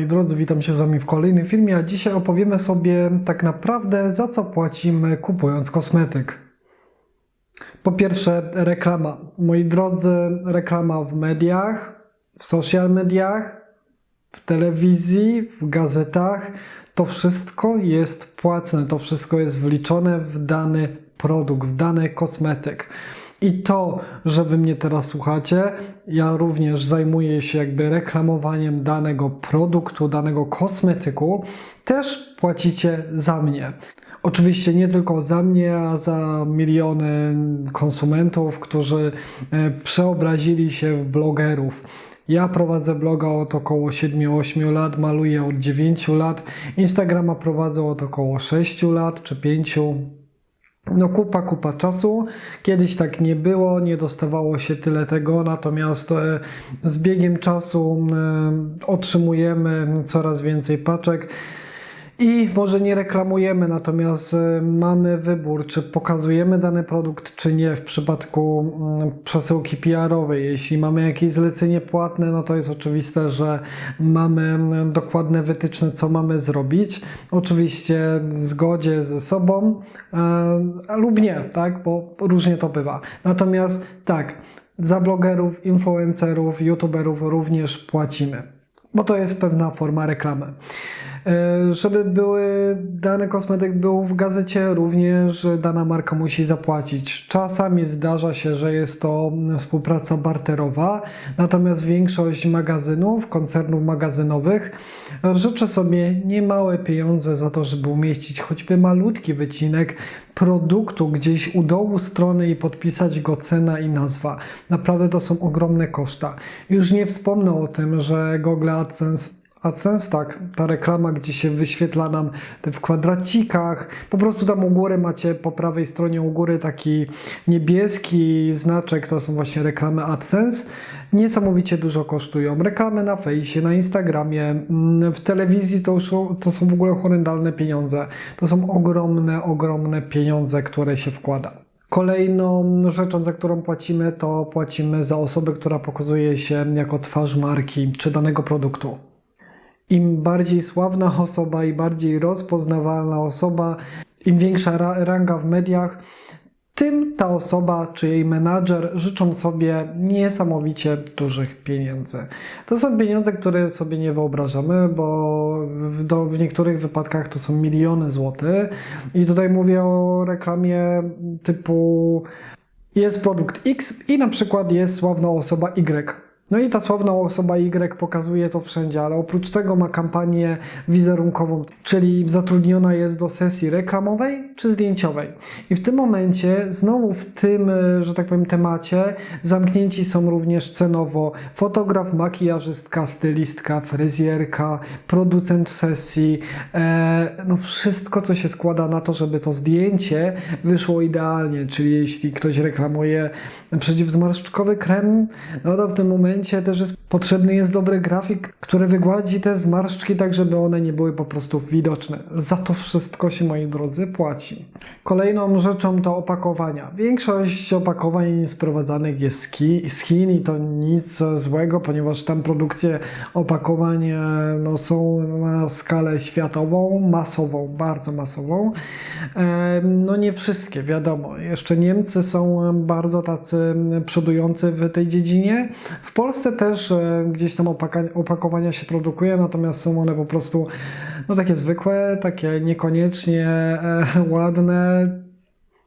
Moi drodzy, witam się z Wami w kolejnym filmie, a dzisiaj opowiemy sobie tak naprawdę za co płacimy kupując kosmetyk. Po pierwsze reklama. Moi drodzy, reklama w mediach, w social mediach, w telewizji, w gazetach. To wszystko jest płatne, to wszystko jest wliczone w dany produkt, w dany kosmetyk. I to, że wy mnie teraz słuchacie, ja również zajmuję się jakby reklamowaniem danego produktu, danego kosmetyku, też płacicie za mnie. Oczywiście nie tylko za mnie, a za miliony konsumentów, którzy e, przeobrazili się w blogerów. Ja prowadzę bloga od około 7-8 lat, maluję od 9 lat, Instagrama prowadzę od około 6 lat czy 5. No kupa, kupa czasu. Kiedyś tak nie było, nie dostawało się tyle tego, natomiast e, z biegiem czasu e, otrzymujemy coraz więcej paczek. I może nie reklamujemy, natomiast e, mamy wybór, czy pokazujemy dany produkt, czy nie w przypadku mm, przesyłki PR-owej. Jeśli mamy jakieś zlecenie płatne, no to jest oczywiste, że mamy mm, dokładne wytyczne, co mamy zrobić. Oczywiście w zgodzie ze sobą e, lub nie, tak, bo różnie to bywa. Natomiast tak, za blogerów, influencerów, youtuberów również płacimy, bo to jest pewna forma reklamy. E, Żeby były, dany kosmetyk był w gazecie, również dana marka musi zapłacić. Czasami zdarza się, że jest to współpraca barterowa, natomiast większość magazynów, koncernów magazynowych życzy sobie niemałe pieniądze za to, żeby umieścić choćby malutki wycinek produktu gdzieś u dołu strony i podpisać go cena i nazwa. Naprawdę to są ogromne koszta. Już nie wspomnę o tym, że Google AdSense AdSense, tak, ta reklama, gdzie się wyświetla nam w kwadracikach. Po prostu tam u góry macie po prawej stronie u góry taki niebieski znaczek, to są właśnie reklamy AdSense. Niesamowicie dużo kosztują. Reklamy na fejsie, na Instagramie, mm, w telewizji to, już, to są w ogóle horrendalne pieniądze. To są ogromne, ogromne pieniądze, które się wkłada. Kolejną rzeczą, za którą płacimy, to płacimy za osobę, która pokazuje się jako twarz marki czy danego produktu. Im bardziej sławna osoba i bardziej rozpoznawalna osoba, im większa ra- ranga w mediach, tym ta osoba czy jej menadżer życzą sobie niesamowicie dużych pieniędzy. To są pieniądze, które sobie nie wyobrażamy, bo w, do, w niektórych wypadkach to są miliony złotych. I tutaj mówię o reklamie typu jest produkt X i na przykład jest sławna osoba Y. No i ta sławna osoba Y pokazuje to wszędzie, ale oprócz tego ma kampanię wizerunkową, czyli zatrudniona jest do sesji reklamowej czy zdjęciowej. I w tym momencie, znowu w tym, e, że tak powiem, temacie, zamknięci są również cenowo fotograf, makijażystka, stylistka, fryzjerka, producent sesji, e, no wszystko, co się składa na to, żeby to zdjęcie wyszło idealnie, czyli jeśli ktoś reklamuje przeciwzmarszczkowy krem, no to w tym momencie też jest potrzebny jest dobry grafik, który wygładzi te zmarszczki tak, żeby one nie były po prostu widoczne. Za to wszystko się, moi drodzy, płaci. Kolejną rzeczą to opakowania. Większość opakowań sprowadzanych jest z Chin i to nic złego, ponieważ tam produkcje opakowań e, no, są na skalę światową, masową, bardzo masową. E, No nie wszystkie, wiadomo. Jeszcze Niemcy są bardzo tacy przodujący w tej dziedzinie. W Polsce też e, gdzieś tam opakowania się produkuje, natomiast są one po prostu no, takie zwykłe, takie niekoniecznie e, ładne,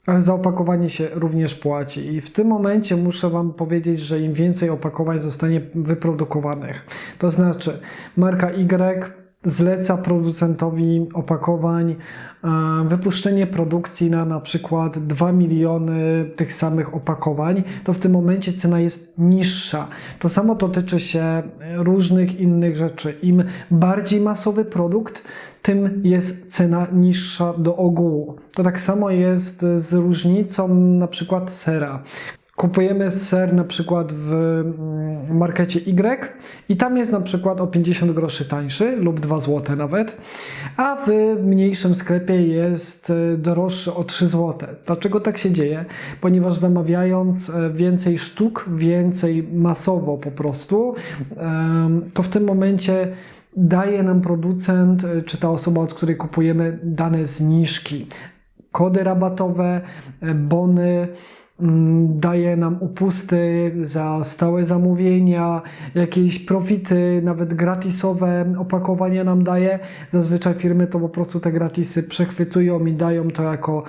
ale za opakowanie się również płaci. I w tym momencie muszę Wam powiedzieć, że im więcej opakowań zostanie wyprodukowanych, to znaczy marka Y zleca producentowi opakowań e, wypuszczenie produkcji na na przykład 2 miliony tych samych opakowań, to w tym momencie cena jest niższa. To samo dotyczy się różnych innych rzeczy. Im bardziej masowy produkt, tym jest cena niższa do ogółu. To tak samo jest z różnicą na przykład sera. Kupujemy ser na przykład w mm, markecie Y i tam jest na przykład o 50 groszy tańszy lub 2 zł nawet, a w mniejszym sklepie jest e, droższy o 3 zł. Dlaczego tak się dzieje? Ponieważ zamawiając e, więcej sztuk, więcej masowo po prostu, to w tym momencie daje nam producent, y, czy ta osoba, od której kupujemy dane zniżki, kody rabatowe, bony, daje nam upusty za stałe zamówienia, jakieś profity, nawet gratisowe opakowania nam daje. Zazwyczaj firmy to po prostu te gratisy przechwytują i dają to jako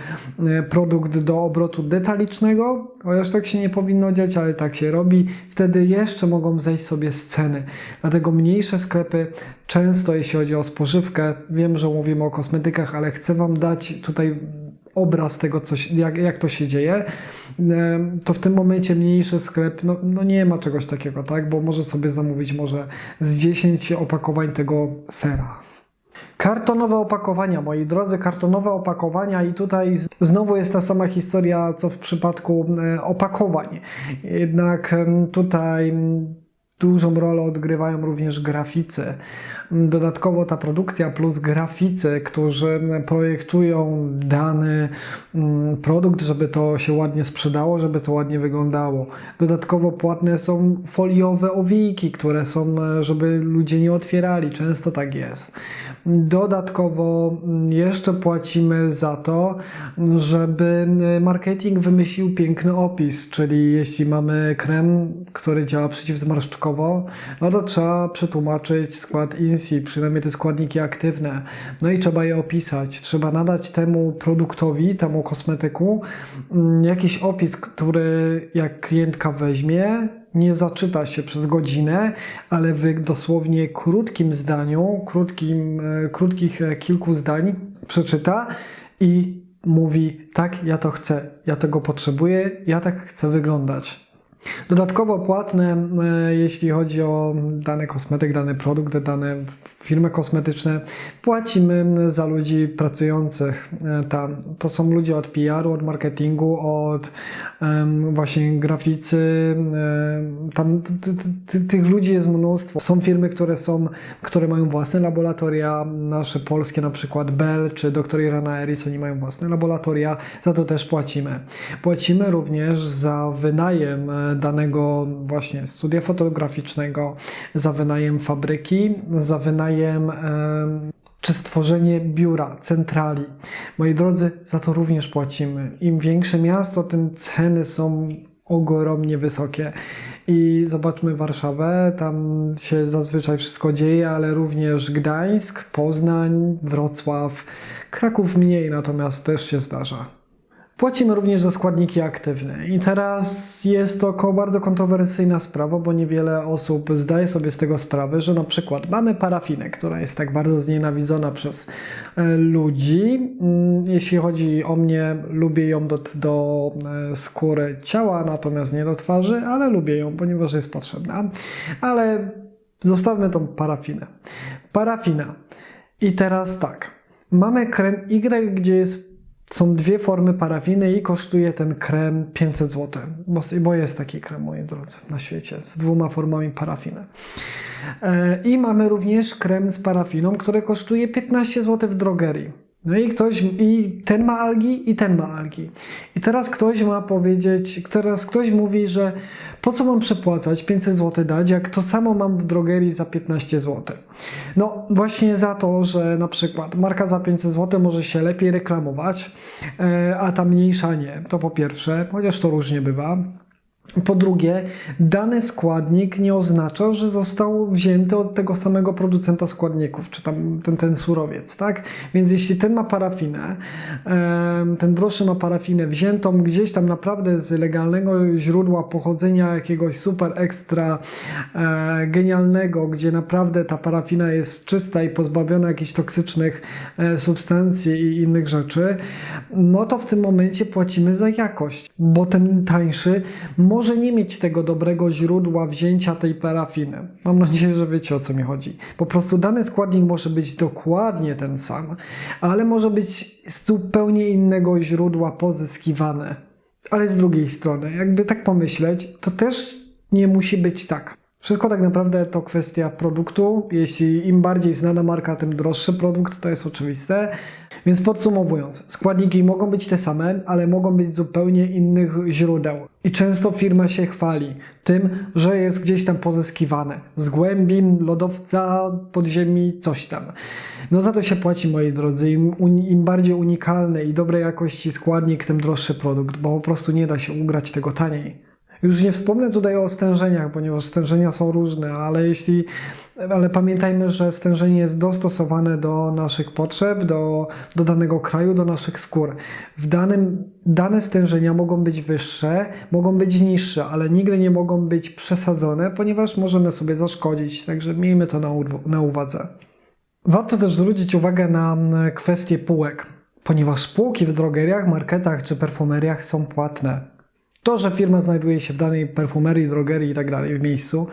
e, produkt do obrotu detalicznego, chociaż tak się nie powinno dziać, ale tak się robi. Wtedy jeszcze mogą zejść sobie z ceny. Dlatego mniejsze sklepy często, jeśli chodzi o spożywkę, wiem, że mówimy o kosmetykach, ale chcę Wam dać tutaj obraz tego, co, jak, jak to się dzieje, to w tym momencie mniejszy sklep, no, no nie ma czegoś takiego, tak? Bo może sobie zamówić może z 10 opakowań tego sera. Kartonowe opakowania, moi drodzy, kartonowe opakowania i tutaj znowu jest ta sama historia, co w przypadku e, opakowań. Jednak tutaj m, dużą rolę odgrywają również graficy. Dodatkowo ta produkcja plus graficy, którzy projektują dany mm, produkt, żeby to się ładnie sprzedało, żeby to ładnie wyglądało. Dodatkowo płatne są foliowe owijki, które są, żeby ludzie nie otwierali. Często tak jest. Dodatkowo mm, jeszcze płacimy za to, żeby marketing wymyślił piękny opis, czyli jeśli mamy krem, który działa przeciwzmarszczkowo, no to trzeba przetłumaczyć skład INSI, przynajmniej te składniki aktywne, no i trzeba je opisać. Trzeba nadać temu produktowi, temu kosmetyku mm, jakiś opis, który jak klientka weźmie, nie zaczyta się przez godzinę, ale w dosłownie krótkim zdaniu, krótkim, e, krótkich e, kilku zdań przeczyta i mówi: Tak, ja to chcę, ja tego potrzebuję, ja tak chcę wyglądać. Dodatkowo płatne, e, jeśli chodzi o dany kosmetyk, dany produkt, dane firmy kosmetyczne, płacimy za ludzi pracujących e, tam. To są ludzie od PR-u, od marketingu, od em, właśnie graficy. em, Tam tych ludzi jest mnóstwo. Są firmy, które są, które mają własne laboratoria, nasze polskie na przykład Bell czy dr Irana Eris, oni mają własne laboratoria, za to też płacimy. Płacimy również za wynajem e, danego właśnie studia fotograficznego, za wynajem fabryki, za wynajem em, czy stworzenie biura, centrali. Moi drodzy, za to również płacimy. Im większe miasto, tym ceny są ogromnie wysokie. I zobaczmy Warszawę, tam się zazwyczaj wszystko dzieje, ale również Gdańsk, Poznań, Wrocław, Kraków mniej, natomiast też się zdarza. Płacimy również za składniki aktywne. I teraz jest to ko- bardzo kontrowersyjna sprawa, bo niewiele osób zdaje sobie z tego sprawę, że na przykład mamy parafinę, która jest tak bardzo znienawidzona przez e, ludzi. Mm, Jeśli chodzi o mnie, lubię ją do, do e, skóry ciała, natomiast nie do twarzy, ale lubię ją, ponieważ jest potrzebna. Ale zostawmy tą parafinę. Parafina. I teraz tak. Mamy krem Y, gdzie jest są dwie formy parafiny i kosztuje ten krem 500 zł, bo, bo jest taki krem, moi drodzy, na świecie, z dwoma formami parafiny. E, I mamy również krem z parafiną, który kosztuje 15 zł w drogerii. No i ktoś, i ten ma algi, i ten ma algi. I teraz ktoś ma powiedzieć, teraz ktoś mówi, że po co mam przepłacać 500 zł dać, jak to samo mam w drogerii za 15 zł. No właśnie za to, że na przykład marka za 500 zł może się lepiej reklamować, e, a ta mniejsza nie. To po pierwsze, chociaż to różnie bywa. Po drugie, dany składnik nie oznacza, że został wzięty od tego samego producenta składników, czy tam ten, ten surowiec, tak? Więc jeśli ten ma parafinę, ten droższy ma parafinę wziętą gdzieś tam naprawdę z legalnego źródła pochodzenia jakiegoś super ekstra e, genialnego, gdzie naprawdę ta parafina jest czysta i pozbawiona jakichś toksycznych e, substancji i innych rzeczy, no to w tym momencie płacimy za jakość, bo ten tańszy może nie mieć tego dobrego źródła wzięcia tej parafiny. Mam nadzieję, że wiecie o co mi chodzi. Po prostu dany składnik może być dokładnie ten sam, ale może być z zupełnie innego źródła pozyskiwane. Ale z drugiej strony, jakby tak pomyśleć, to też nie musi być tak. Wszystko tak naprawdę to kwestia produktu. Jeśli im bardziej znana marka, tym droższy produkt, to jest oczywiste. Więc podsumowując, składniki mogą być te same, ale mogą być z zupełnie innych źródeł. I często firma się chwali tym, że jest gdzieś tam pozyskiwane z głębin, lodowca, podziemi, coś tam. No za to się płaci, moi drodzy. Im, im bardziej unikalny i dobrej jakości składnik, tym droższy produkt, bo po prostu nie da się ugrać tego taniej. Już nie wspomnę tutaj o stężeniach, ponieważ stężenia są różne, ale jeśli, ale pamiętajmy, że stężenie jest dostosowane do naszych potrzeb, do, do danego kraju, do naszych skór. W danym, dane stężenia mogą być wyższe, mogą być niższe, ale nigdy nie mogą być przesadzone, ponieważ możemy sobie zaszkodzić, także miejmy to na, na uwadze. Warto też zwrócić uwagę na kwestię półek, ponieważ spółki w drogeriach, marketach czy perfumeriach są płatne. To, że firma znajduje się w danej perfumerii, drogerii i tak dalej w miejscu,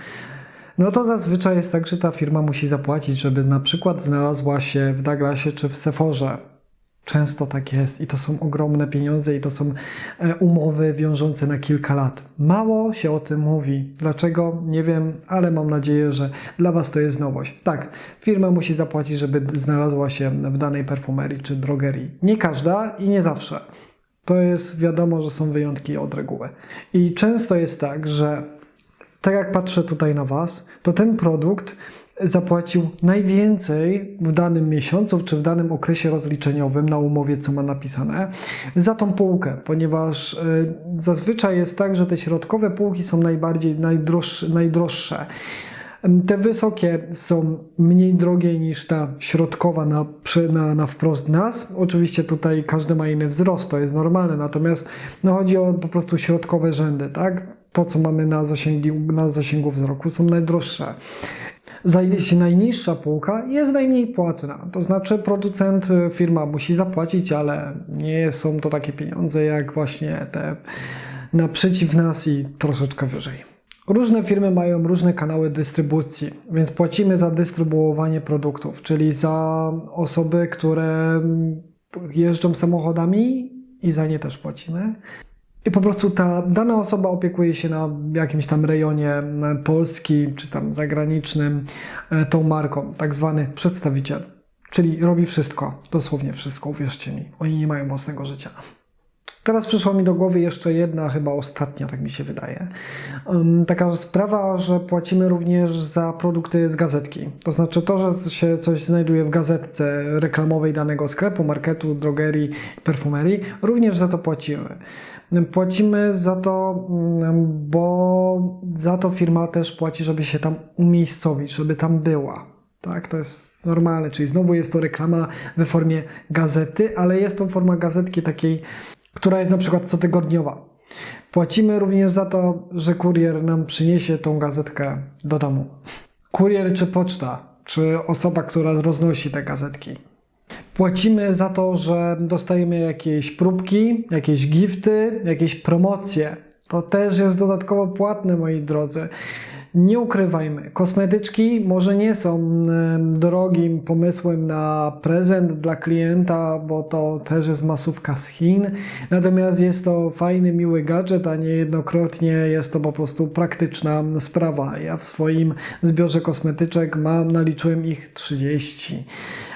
no to zazwyczaj jest tak, że ta firma musi zapłacić, żeby na przykład znalazła się w Douglasie czy w Sephorze. Często tak jest i to są ogromne pieniądze i to są e, umowy wiążące na kilka lat. Mało się o tym mówi. Dlaczego? Nie wiem, ale mam nadzieję, że dla Was to jest nowość. Tak, firma musi zapłacić, żeby znalazła się w danej perfumerii czy drogerii. Nie każda i nie zawsze. To jest wiadomo, że są wyjątki od reguły. I często jest tak, że tak jak patrzę tutaj na Was, to ten produkt zapłacił najwięcej w danym miesiącu czy w danym okresie rozliczeniowym na umowie, co ma napisane, za tą półkę, ponieważ y, zazwyczaj jest tak, że te środkowe półki są najbardziej najdroższe. najdroższe. Te wysokie są mniej drogie niż ta środkowa na, na, na wprost nas. Oczywiście tutaj każdy ma inny wzrost, to jest normalne, natomiast no, chodzi o po prostu środkowe rzędy, tak? To, co mamy na zasięgu, na zasięgu wzroku, są najdroższe. Za jeśli najniższa półka jest najmniej płatna. To znaczy producent, y, firma musi zapłacić, ale nie są to takie pieniądze jak właśnie te naprzeciw nas i troszeczkę wyżej. Różne firmy mają różne kanały dystrybucji, więc płacimy za dystrybuowanie produktów, czyli za osoby, które jeżdżą samochodami i za nie też płacimy. I po prostu ta dana osoba opiekuje się na jakimś tam rejonie Polski czy tam zagranicznym e, tą marką, tak zwany przedstawiciel. Czyli robi wszystko, dosłownie wszystko, uwierzcie mi. Oni nie mają własnego życia. Teraz przyszła mi do głowy jeszcze jedna, chyba ostatnia, tak mi się wydaje. Taka sprawa, że płacimy również za produkty z gazetki. To znaczy to, że się coś znajduje w gazetce reklamowej danego sklepu, marketu, drogerii, perfumerii, również za to płacimy. Płacimy za to, ym, bo za to firma też płaci, żeby się tam umiejscowić, żeby tam była. Tak, to jest normalne, czyli znowu jest to reklama we formie gazety, ale jest to forma gazetki takiej która jest na przykład cotygodniowa. Płacimy również za to, że kurier nam przyniesie tą gazetkę do domu. Kurier czy poczta, czy osoba, która roznosi te gazetki. Płacimy za to, że dostajemy jakieś próbki, jakieś gifty, jakieś promocje. To też jest dodatkowo płatne, moi drodzy. Nie ukrywajmy, kosmetyczki może nie są drogim pomysłem na prezent dla klienta, bo to też jest masówka z Chin. Natomiast jest to fajny, miły gadżet, a niejednokrotnie jest to po prostu praktyczna sprawa. Ja w swoim zbiorze kosmetyczek mam, naliczyłem ich 30.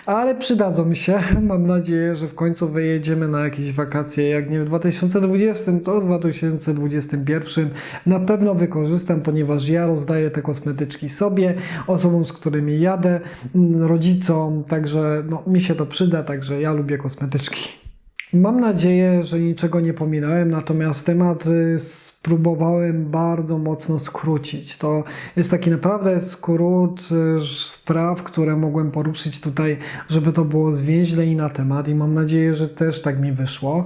Ale przydadzą mi się. Mam nadzieję, że w końcu wyjedziemy na jakieś wakacje. Jak nie w 2020, to w 2021 na pewno wykorzystam, ponieważ ja rozdaję te kosmetyczki sobie, osobom, z którymi jadę, rodzicom, także no, mi się to przyda, także ja lubię kosmetyczki. Mam nadzieję, że niczego nie pominąłem, natomiast temat y, spróbowałem bardzo mocno skrócić. To jest taki naprawdę skrót y, spraw, które mogłem poruszyć tutaj, żeby to było zwięźle i na temat i mam nadzieję, że też tak mi wyszło.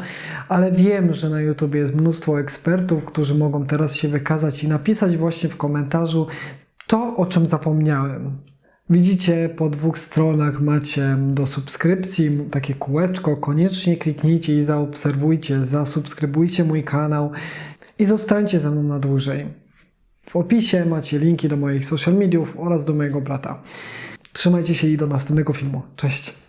Ale wiem, że na YouTube jest mnóstwo ekspertów, którzy mogą teraz się wykazać i napisać właśnie w komentarzu to, o czym zapomniałem. Widzicie, po dwóch stronach macie do subskrypcji takie kółeczko. Koniecznie kliknijcie i zaobserwujcie, zasubskrybujcie mój kanał i zostańcie ze mną na dłużej. W opisie macie linki do moich social mediów oraz do mojego brata. Trzymajcie się i do następnego filmu. Cześć!